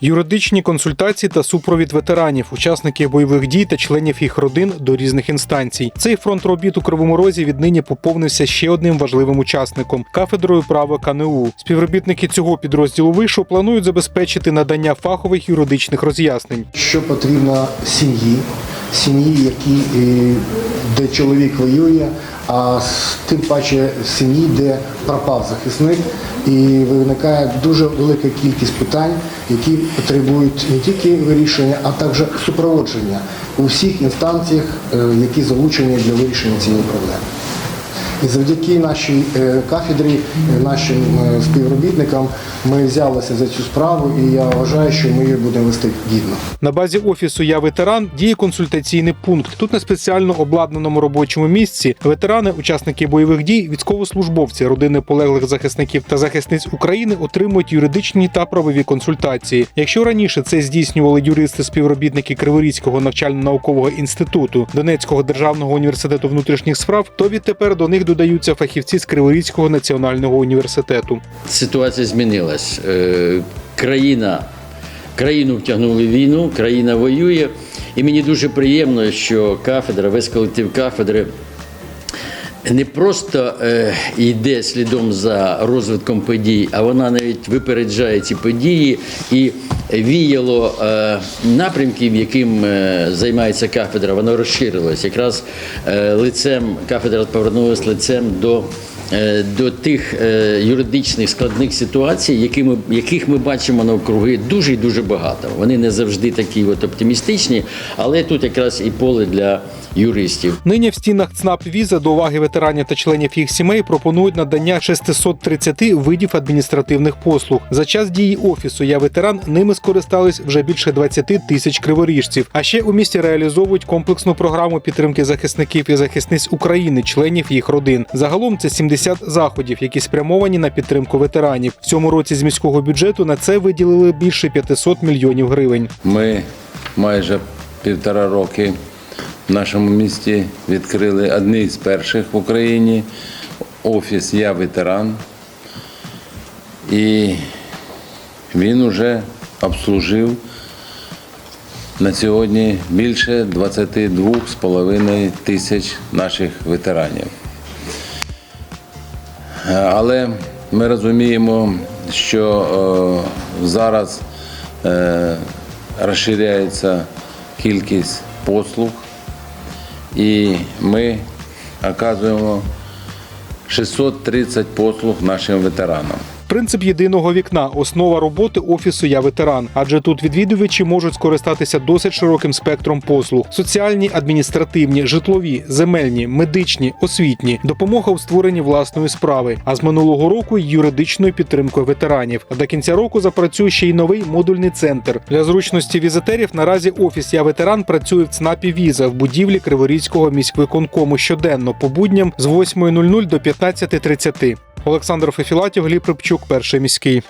Юридичні консультації та супровід ветеранів, учасників бойових дій та членів їх родин до різних інстанцій. Цей фронт робіт у Кривому Розі віднині поповнився ще одним важливим учасником кафедрою права КНУ. Співробітники цього підрозділу вишу планують забезпечити надання фахових юридичних роз'яснень. що потрібно сім'ї, сім'ї, які, е, де чоловік воює, а тим паче сім'ї, де пропав захисник, і виникає дуже велика кількість питань, які потребують не тільки вирішення, а також супроводження у всіх інстанціях, е, які залучені для вирішення цієї проблеми. І завдяки нашій е, кафедрі, е, нашим е, співробітникам ми взялися за цю справу, і я вважаю, що ми її будемо вести гідно. На базі офісу Я ветеран діє консультаційний пункт. Тут на спеціально обладнаному робочому місці ветерани, учасники бойових дій, військовослужбовці, родини полеглих захисників та захисниць України отримують юридичні та правові консультації. Якщо раніше це здійснювали юристи-співробітники Криворізького навчально-наукового інституту Донецького державного університету внутрішніх справ, то відтепер до них додаються фахівці з Криворізького національного університету. Ситуація змінилась. Е, Країна, країну втягнули в війну, країна воює. І мені дуже приємно, що кафедра, весь колектив кафедри не просто е, йде слідом за розвитком подій, а вона навіть випереджає ці події і віяло е, напрямків, яким е, займається кафедра, воно розширилось. Якраз е, лицем кафедра повернулася лицем до. До тих юридичних складних ситуацій, які ми, яких ми бачимо навкруги, дуже і дуже багато. Вони не завжди такі от оптимістичні, але тут якраз і поле для юристів. Нині в стінах ЦНАП Віза до уваги ветеранів та членів їх сімей пропонують надання 630 видів адміністративних послуг. За час дії офісу Я ветеран ними скористались вже більше 20 тисяч криворіжців. А ще у місті реалізовують комплексну програму підтримки захисників і захисниць України, членів їх родин. Загалом це 70 заходів, які спрямовані на підтримку ветеранів. В цьому році з міського бюджету на це виділили більше 500 мільйонів гривень. Ми майже півтора роки в нашому місті відкрили одні з перших в Україні офіс Я ветеран. І він уже обслужив на сьогодні більше 22,5 тисяч наших ветеранів. Але ми розуміємо, що е, зараз е, розширяється кількість послуг, і ми оказуємо 630 послуг нашим ветеранам. Принцип єдиного вікна основа роботи офісу Я ветеран, адже тут відвідувачі можуть скористатися досить широким спектром послуг: соціальні, адміністративні, житлові, земельні, медичні, освітні, допомога у створенні власної справи. А з минулого року юридичною підтримкою ветеранів. А до кінця року запрацює ще й новий модульний центр для зручності візитерів. Наразі офіс Я ветеран працює в ЦНАПі Віза в будівлі Криворізького міськвиконкому щоденно по будням з 8.00 до 15.30. Олександр Фефілатів, Гліб Рибчук, перший міський.